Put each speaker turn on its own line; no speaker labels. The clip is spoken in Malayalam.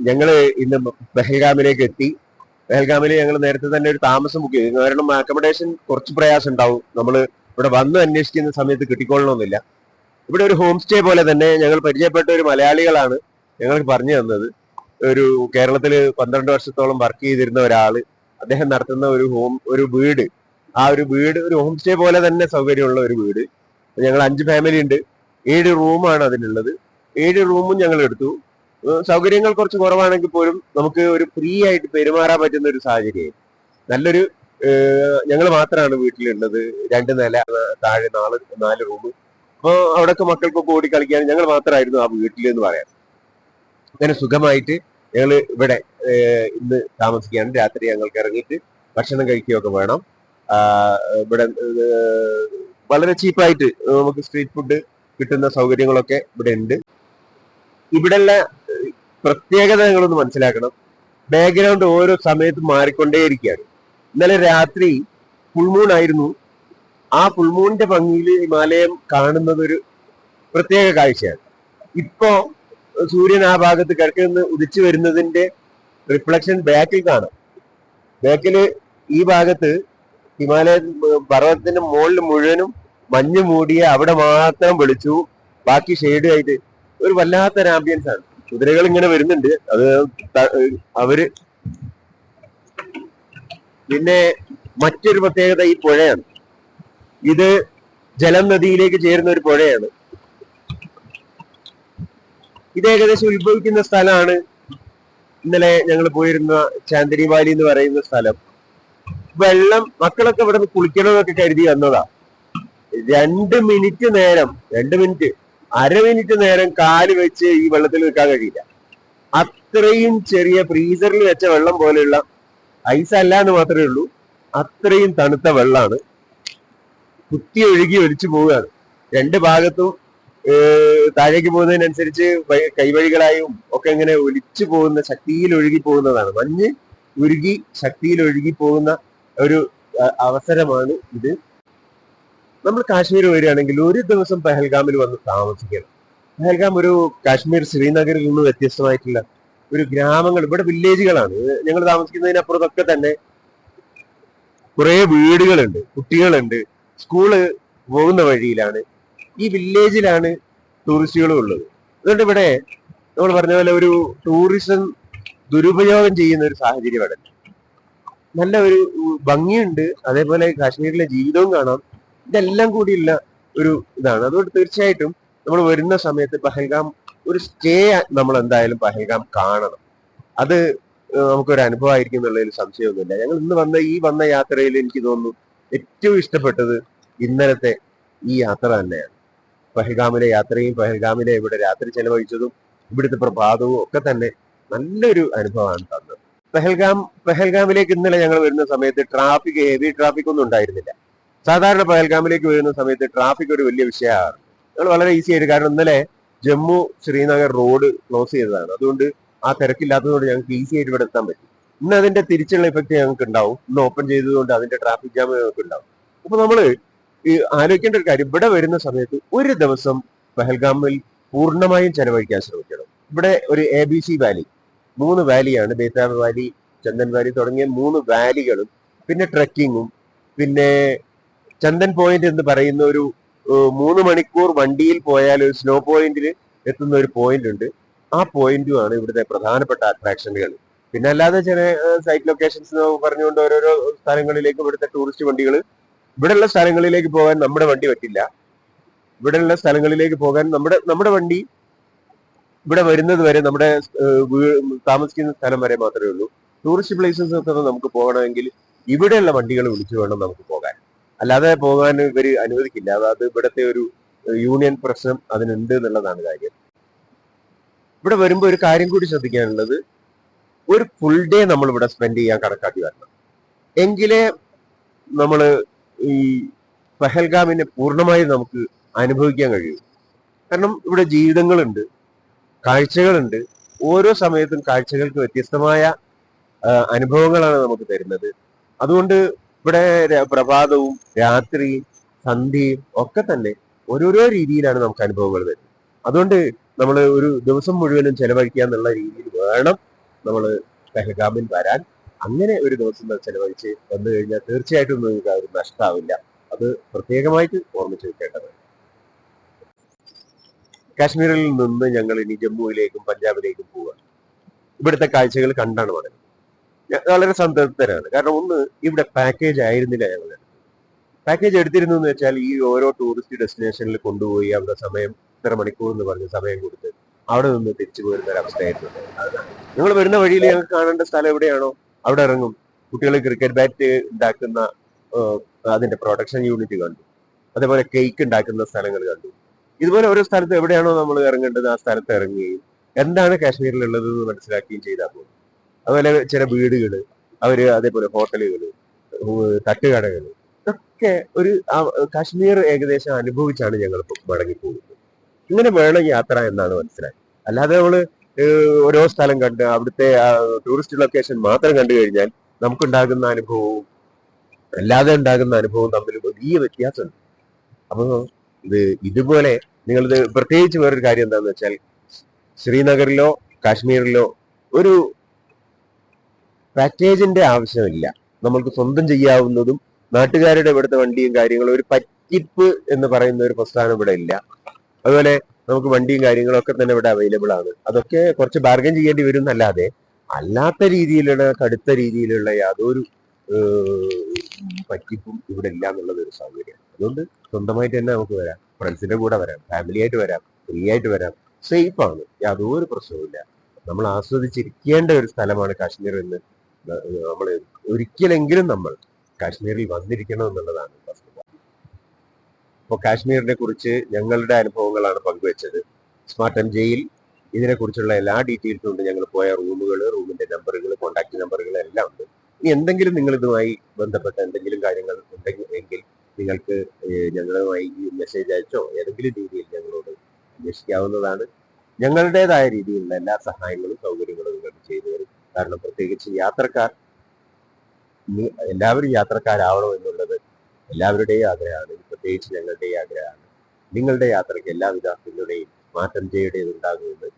ഞങ്ങൾ ഇന്ന് ബഹൽഗാമിലേക്ക് എത്തി. ബഹൽഗാമിൽ ഞങ്ങൾ നേരത്തെ തന്നെ ഒരു താമസം ബുക്ക് ചെയ്തു കാരണം അക്കോമഡേഷൻ കുറച്ച് പ്രയാസം ഉണ്ടാവും നമ്മൾ ഇവിടെ വന്ന് അന്വേഷിക്കുന്ന സമയത്ത് കിട്ടിക്കൊള്ളണമെന്നില്ല ഇവിടെ ഒരു ഹോം സ്റ്റേ പോലെ തന്നെ ഞങ്ങൾ പരിചയപ്പെട്ട ഒരു മലയാളികളാണ് ഞങ്ങൾക്ക് പറഞ്ഞു തന്നത്. ഒരു കേരളത്തിൽ പന്ത്രണ്ട് വർഷത്തോളം വർക്ക് ചെയ്തിരുന്ന ഒരാൾ അദ്ദേഹം നടത്തുന്ന ഒരു ഹോം ഒരു വീട്. ആ ഒരു വീട് ഒരു ഹോം സ്റ്റേ പോലെ തന്നെ സൗകര്യമുള്ള ഒരു വീട്. ഞങ്ങൾ അഞ്ച് ഫാമിലി ഉണ്ട്. ഏഴ് റൂമാണ് അതിനുള്ളത്. ഏഴ് റൂമും ഞങ്ങൾ എടുത്തു. സൗകര്യങ്ങൾ കുറച്ച് കുറവാണെങ്കിൽ പോലും നമുക്ക് ഒരു ഫ്രീ ആയിട്ട് പെരുമാറാൻ പറ്റുന്ന ഒരു സാഹചര്യം നല്ലൊരു ഞങ്ങൾ മാത്രമാണ് വീട്ടിലുള്ളത്. രണ്ട് നില താഴെ നാല് നാല് റൂം അപ്പോൾ അവിടെയൊക്കെ മക്കൾക്കൊക്കെ ഓടി കളിക്കാൻ ഞങ്ങൾ മാത്രമായിരുന്നു ആ വീട്ടിൽ എന്ന് പറയാം അങ്ങനെ സുഖമായിട്ട് ഞങ്ങൾ ഇവിടെ ഇന്ന് താമസിക്കുകയാണ്. രാത്രി ഞങ്ങൾക്ക് ഇറങ്ങിയിട്ട് ഭക്ഷണം കഴിക്കുകയൊക്കെ വേണം. ഇവിടെ വളരെ ചീപ്പായിട്ട് നമുക്ക് സ്ട്രീറ്റ് ഫുഡ് കിട്ടുന്ന സൗകര്യങ്ങളൊക്കെ ഇവിടെ ഉണ്ട് ഇവിടെയുള്ള പ്രത്യേകത നിങ്ങളൊന്ന് മനസ്സിലാക്കണം. ബാക്ക്ഗ്രൗണ്ട് ഓരോ സമയത്തും മാറിക്കൊണ്ടേയിരിക്കുകയാണ്. ഇന്നലെ രാത്രി ഫുൾമൂൺ ആയിരുന്നു. ആ ഫുൾമൂണിന്റെ ഭംഗിയിൽ ഹിമാലയം കാണുന്നത് ഒരു പ്രത്യേക കാഴ്ചയാണ്. ഇപ്പോ സൂര്യൻ ആ ഭാഗത്ത് കിഴക്ക് നിന്ന് ഉദിച്ചു വരുന്നതിന്റെ റിഫ്ലക്ഷൻ ബാക്കിൽ കാണാം. ബാക്കിൽ ഈ ഭാഗത്ത് ഹിമാലയ പർവതത്തിന്റെ മുകളിൽ മുഴുവനും മഞ്ഞ് മൂടിയ അവിടെ മാത്രം വെളിച്ചു ബാക്കി ഷെയ്ഡ് ആയിട്ട് ഒരു വല്ലാത്തൊരു ആംബിയൻസ് ആണ്. കുതിരകൾ ഇങ്ങനെ വരുന്നുണ്ട്. അത് അവർ പിന്നെ മറ്റൊരു പ്രത്യേകത ഈ പുഴയാണ്. ഇത് ജലം നദിയിലേക്ക് ചേരുന്ന ഒരു പുഴയാണ്. ഇത് ഏകദേശം ഉത്ഭവിക്കുന്ന സ്ഥലമാണ്. ഇന്നലെ ഞങ്ങൾ പോയിരുന്ന ചാന്ദിനി വാലി എന്ന് പറയുന്ന സ്ഥലം. വെള്ളം മക്കളൊക്കെ ഇവിടെ കുളിക്കണമെന്നൊക്കെ കരുതി വന്നതാ. രണ്ട് മിനിറ്റ് നേരം രണ്ട് മിനിറ്റ് അര മിനിറ്റ് നേരം കാൽ വെച്ച് ഈ വെള്ളത്തിൽ നിൽക്കാൻ കഴിയില്ല. അത്രയും ചെറിയ ഫ്രീസറിൽ വെച്ച വെള്ളം പോലെയുള്ള ഐസ് അല്ല എന്ന് മാത്രമേ ഉള്ളൂ. അത്രയും തണുത്ത വെള്ളമാണ്. കുത്തി ഒഴുകി ഒലിച്ചു പോവുകയാണ്. രണ്ട് ഭാഗത്തും താഴേക്ക് പോകുന്നതിനനുസരിച്ച് വഴി- കൈവഴികളായും ഒക്കെ ഇങ്ങനെ ഒലിച്ചു പോകുന്ന ശക്തിയിൽ ഒഴുകി പോകുന്നതാണ്. മഞ്ഞ് ഉരുകി ശക്തിയിൽ ഒഴുകി പോകുന്ന ഒരു അവസരമാണ് ഇത്. നമ്മൾ കാശ്മീർ വരികയാണെങ്കിൽ ഒരു ദിവസം പഹൽഗാമിൽ വന്ന് താമസിക്കണം. പഹൽഗാം ഒരു കാശ്മീർ ശ്രീനഗറിൽ നിന്ന് വ്യത്യസ്തമായിട്ടുള്ള ഒരു ഗ്രാമങ്ങൾ ഇവിടെ വില്ലേജുകളാണ്. ഞങ്ങൾ താമസിക്കുന്നതിനപ്പുറത്തൊക്കെ തന്നെ കുറെ വീടുകളുണ്ട് കുട്ടികളുണ്ട്. സ്കൂൾ പോകുന്ന വഴിയിലാണ്. ഈ വില്ലേജിലാണ് ടൂറിസ്റ്റുകളും ഉള്ളത്. അതുകൊണ്ട് ഇവിടെ നമ്മൾ പറഞ്ഞ പോലെ ഒരു ടൂറിസം ദുരുപയോഗം ചെയ്യുന്ന ഒരു സാഹചര്യം അവിടെ നല്ല ഒരു ഭംഗിയുണ്ട്. അതേപോലെ കാശ്മീരിലെ ജീവിതവും കാണാം. ഇതെല്ലാം കൂടിയുള്ള ഒരു ഇതാണ്. അതുകൊണ്ട് തീർച്ചയായിട്ടും നമ്മൾ വരുന്ന സമയത്ത് പഹൽഗാം ഒരു സ്റ്റേ നമ്മൾ എന്തായാലും പഹൽഗാം കാണണം. അത് നമുക്കൊരു അനുഭവമായിരിക്കും എന്നുള്ളതിൽ സംശയമൊന്നുമില്ല. ഞങ്ങൾ ഇന്ന് വന്ന ഈ വന്ന യാത്രയിൽ എനിക്ക് തോന്നുന്നു ഏറ്റവും ഇഷ്ടപ്പെട്ടത് ഇന്നലത്തെ ഈ യാത്ര തന്നെയാണ്. പഹൽഗാമിലെ യാത്രയും പഹൽഗാമിലെ ഇവിടെ രാത്രി ചെലവഴിച്ചതും ഇവിടുത്തെ പ്രഭാതവും ഒക്കെ തന്നെ നല്ലൊരു അനുഭവമാണ് തന്നത്. പെഹൽഗാം പെഹൽഗാമിലേക്ക് ഇന്നലെ ഞങ്ങൾ വരുന്ന സമയത്ത് ട്രാഫിക് ഹെവി ട്രാഫിക് ഒന്നും ഉണ്ടായിരുന്നില്ല. സാധാരണ പഹൽഗാമിലേക്ക് വരുന്ന സമയത്ത് ട്രാഫിക് ഒരു വലിയ വിഷയമാണ്. ഞങ്ങൾ വളരെ ഈസി ആയിട്ട് കാരണം ഇന്നലെ ജമ്മു ശ്രീനഗർ റോഡ് ക്ലോസ് ചെയ്തതാണ്. അതുകൊണ്ട് ആ തിരക്കില്ലാത്തതുകൊണ്ട് ഞങ്ങൾക്ക് ഈസി ആയിട്ട് ഇവിടെ എത്താൻ പറ്റും. ഇന്ന് അതിന്റെ തിരിച്ചുള്ള ഇഫക്റ്റ് ഞങ്ങൾക്ക് ഉണ്ടാവും. ഇന്ന് ഓപ്പൺ ചെയ്തതുകൊണ്ട് അതിന്റെ ട്രാഫിക് ജാം ഞങ്ങൾക്ക് ഉണ്ടാവും. അപ്പൊ നമ്മൾ ഈ ആലോചിക്കേണ്ട ഒരു കാര്യം ഇവിടെ വരുന്ന സമയത്ത് ഒരു ദിവസം പെഹൽഗാമിൽ പൂർണമായും ചെലവഴിക്കാൻ ശ്രമിക്കണം. ഇവിടെ ഒരു എ ബി സി വാലി മൂന്ന് വാലിയാണ് ബേതാബ് വാലി ചന്ദൻ വാലി തുടങ്ങിയ മൂന്ന് വാലികളും പിന്നെ ട്രക്കിങ്ങും പിന്നെ ചന്ദൻ പോയിന്റ് എന്ന് പറയുന്ന ഒരു മൂന്ന് മണിക്കൂർ വണ്ടിയിൽ പോയാൽ ഒരു സ്നോ പോയിന്റിൽ എത്തുന്ന ഒരു പോയിന്റ് ഉണ്ട്. ആ പോയിന്റുമാണ് ഇവിടുത്തെ പ്രധാനപ്പെട്ട അട്രാക്ഷനുകൾ പിന്നെ അല്ലാതെ ചില സൈറ്റ് ലൊക്കേഷൻസ് പറഞ്ഞുകൊണ്ട് ഓരോരോ സ്ഥലങ്ങളിലേക്ക് ഇവിടുത്തെ ടൂറിസ്റ്റ് വണ്ടികൾ ഇവിടെയുള്ള സ്ഥലങ്ങളിലേക്ക് പോകാൻ നമ്മുടെ വണ്ടി പറ്റില്ല. ഇവിടെയുള്ള സ്ഥലങ്ങളിലേക്ക് പോകാൻ നമ്മുടെ നമ്മുടെ വണ്ടി ഇവിടെ വരുന്നത് വരെ നമ്മുടെ താമസിക്കുന്ന സ്ഥലം വരെ മാത്രമേ ഉള്ളൂ. ടൂറിസ്റ്റ് പ്ലേസസ് ഒക്കെ നമുക്ക് പോകണമെങ്കിൽ ഇവിടെയുള്ള വണ്ടികൾ വിളിച്ചു വേണം നമുക്ക് അല്ലാതെ പോകാൻ ഇവർ അനുവദിക്കില്ല. അതായത് ഇവിടുത്തെ ഒരു യൂണിയൻ പ്രശ്നം അതിനുണ്ട് എന്നുള്ളതാണ് കാര്യം. ഇവിടെ വരുമ്പോൾ ഒരു കാര്യം കൂടി ശ്രദ്ധിക്കാനുള്ളത്. ഒരു ഫുൾ ഡേ നമ്മൾ ഇവിടെ സ്പെൻഡ് ചെയ്യാൻ കണക്കാക്കി വരണം. എങ്കിലേ നമ്മൾ ഈ പെഹൽഗാമിനെ പൂർണമായും നമുക്ക് അനുഭവിക്കാൻ കഴിയും. കാരണം ഇവിടെ ജീവിതങ്ങളുണ്ട് കാഴ്ചകളുണ്ട്. ഓരോ സമയത്തും കാഴ്ചകൾക്ക് വ്യത്യസ്തമായ അനുഭവങ്ങളാണ് നമുക്ക് തരുന്നത്. അതുകൊണ്ട് ഇവിടെ പ്രഭാതവും രാത്രിയും സന്ധ്യയും ഒക്കെ തന്നെ ഓരോരോ രീതിയിലാണ് നമുക്ക് അനുഭവങ്ങൾ വരുന്നത്. അതുകൊണ്ട് നമ്മൾ ഒരു ദിവസം മുഴുവനും ചെലവഴിക്കുക എന്നുള്ള രീതിയിൽ വേണം നമ്മൾ പെഹഗാമിൽ വരാൻ. അങ്ങനെ ഒരു ദിവസം ചെലവഴിച്ച് വന്നു കഴിഞ്ഞാൽ തീർച്ചയായിട്ടും നിങ്ങൾക്ക് ആ ഒരു നഷ്ടമാവില്ല അത് പ്രത്യേകമായിട്ട് ഓർമ്മിച്ച് വെക്കേണ്ടത് കാശ്മീരിൽ നിന്ന് ഞങ്ങൾ ഇനി ജമ്മുവിലേക്കും പഞ്ചാബിലേക്കും പോവുക ഇവിടുത്തെ കാഴ്ചകൾ കണ്ടാണ് ഞ- വളരെ സംതൃപ്തരാണ് കാരണം ഒന്ന് ഇവിടെ പാക്കേജ് ആയിരുന്നില്ല ഞങ്ങൾ. പാക്കേജ് എടുത്തിരുന്നു എന്ന് വെച്ചാൽ ഈ ഓരോ ടൂറിസ്റ്റ് ഡെസ്റ്റിനേഷനിൽ കൊണ്ടുപോയി അവിടെ സമയം ഇത്ര മണിക്കൂർ എന്ന് പറഞ്ഞ് സമയം കൊടുത്ത് അവിടെ നിന്ന് തിരിച്ചു പോരുന്ന ഒരു അവസ്ഥയായിരുന്നു. നിങ്ങൾ വരുന്ന വഴിയിൽ ഞങ്ങൾക്ക് കാണേണ്ട സ്ഥലം എവിടെയാണോ അവിടെ ഇറങ്ങും. കുട്ടികൾ ക്രിക്കറ്റ് ബാറ്റ് ഉണ്ടാക്കുന്ന അതിന്റെ പ്രൊഡക്ഷൻ യൂണിറ്റ് കണ്ടു. അതേപോലെ കേക്ക് ഉണ്ടാക്കുന്ന സ്ഥലങ്ങൾ കണ്ടു. ഇതുപോലെ ഓരോ സ്ഥലത്ത് എവിടെയാണോ നമ്മൾ ഇറങ്ങേണ്ടത് ആ സ്ഥലത്ത് ഇറങ്ങുകയും എന്താണ് കാശ്മീരിലുള്ളത് എന്ന് മനസ്സിലാക്കുകയും ചെയ്താൽ പോകും അതുപോലെ ചില വീടുകൾ അവർ അതേപോലെ ഹോട്ടലുകൾ തട്ടുകടകൾ ഇതൊക്കെ ഒരു കാശ്മീർ ഏകദേശം അനുഭവിച്ചാണ് ഞങ്ങൾ മടങ്ങിപ്പോകുന്നത്. ഇങ്ങനെ വേണം യാത്ര എന്നാണ് മനസ്സിലായത്. അല്ലാതെ നമ്മൾ ഓരോ സ്ഥലം കണ്ട് അവിടുത്തെ ടൂറിസ്റ്റ് ലൊക്കേഷൻ മാത്രം കണ്ടു കഴിഞ്ഞാൽ നമുക്കുണ്ടാകുന്ന അനുഭവവും അല്ലാതെ ഉണ്ടാകുന്ന അനുഭവവും തമ്മിൽ വലിയ വ്യത്യാസമുണ്ട്. അപ്പൊ ഇത് ഇതുപോലെ നിങ്ങളിത് പ്രത്യേകിച്ച് വേറൊരു കാര്യം എന്താണെന്ന് വെച്ചാൽ ശ്രീനഗറിലോ കാശ്മീരിലോ ഒരു പാക്കേജിന്റെ ആവശ്യമില്ല. നമ്മൾക്ക് സ്വന്തം ചെയ്യാവുന്നതും നാട്ടുകാരുടെ ഇവിടുത്തെ വണ്ടിയും കാര്യങ്ങളും ഒരു പറ്റിപ്പ് എന്ന് പറയുന്ന ഒരു പ്രസ്ഥാനം ഇവിടെ ഇല്ല. അതുപോലെ നമുക്ക് വണ്ടിയും കാര്യങ്ങളും ഒക്കെ തന്നെ ഇവിടെ അവൈലബിൾ ആണ്. അതൊക്കെ കുറച്ച് ബാർഗൻ ചെയ്യേണ്ടി വരും എന്നല്ലാതെ അല്ലാത്ത രീതിയിലുള്ള കടുത്ത രീതിയിലുള്ള യാതൊരു പറ്റിപ്പും ഇവിടെ ഇല്ല എന്നുള്ളത് ഒരു സൗകര്യം. അതുകൊണ്ട് സ്വന്തമായിട്ട് തന്നെ നമുക്ക് വരാം. ഫ്രണ്ട്സിന്റെ കൂടെ വരാം. ഫാമിലി ആയിട്ട് വരാം. ഫ്രീ ആയിട്ട് വരാം. സേഫ് ആണ്. യാതൊരു പ്രശ്നവുമില്ല. നമ്മൾ ആസ്വദിച്ചിരിക്കേണ്ട ഒരു സ്ഥലമാണ് കാശ്മീർ എന്ന് നമ്മൾ ഒരിക്കലെങ്കിലും നമ്മൾ കാശ്മീരിൽ വന്നിരിക്കണം എന്നുള്ളതാണ് വസ്തുത അപ്പോൾ കാശ്മീരിനെ കുറിച്ച് ഞങ്ങളുടെ അനുഭവങ്ങളാണ് പങ്കുവെച്ചത്. സ്മാർട്ട് എം ജെയിൽ ഇതിനെക്കുറിച്ചുള്ള എല്ലാ ഡീറ്റെയിൽസും ഉണ്ട്. ഞങ്ങൾ പോയ റൂമുകൾ റൂമിന്റെ നമ്പറുകൾ കോൺടാക്ട് നമ്പറുകൾ എല്ലാം ഉണ്ട്. ഇനി എന്തെങ്കിലും നിങ്ങൾ ഇതുമായി ബന്ധപ്പെട്ട എന്തെങ്കിലും കാര്യങ്ങൾ ഉണ്ടെങ്കിൽ എങ്കിൽ നിങ്ങൾക്ക് ഞങ്ങളുമായി ഈ മെസ്സേജ് അയച്ചോ? ഏതെങ്കിലും രീതിയിൽ ഞങ്ങളോട് അന്വേഷിക്കാവുന്നതാണ്. ഞങ്ങളുടേതായ രീതിയിലുള്ള എല്ലാ സഹായങ്ങളും സൗകര്യങ്ങളും നിങ്ങൾക്ക് ചെയ്തു കാരണം പ്രത്യേകിച്ച് യാത്രക്കാർ എല്ലാവരും യാത്രക്കാരാവണം എന്നുള്ളത് എല്ലാവരുടെയും ആഗ്രഹമാണ്. പ്രത്യേകിച്ച് ഞങ്ങളുടെയും ആഗ്രഹമാണ്. നിങ്ങളുടെ യാത്രയ്ക്ക് എല്ലാവിധ പിന്തുണയും മാറ്റം ചെയ്യേണ്ടത് ഉണ്ടാകുമെന്ന്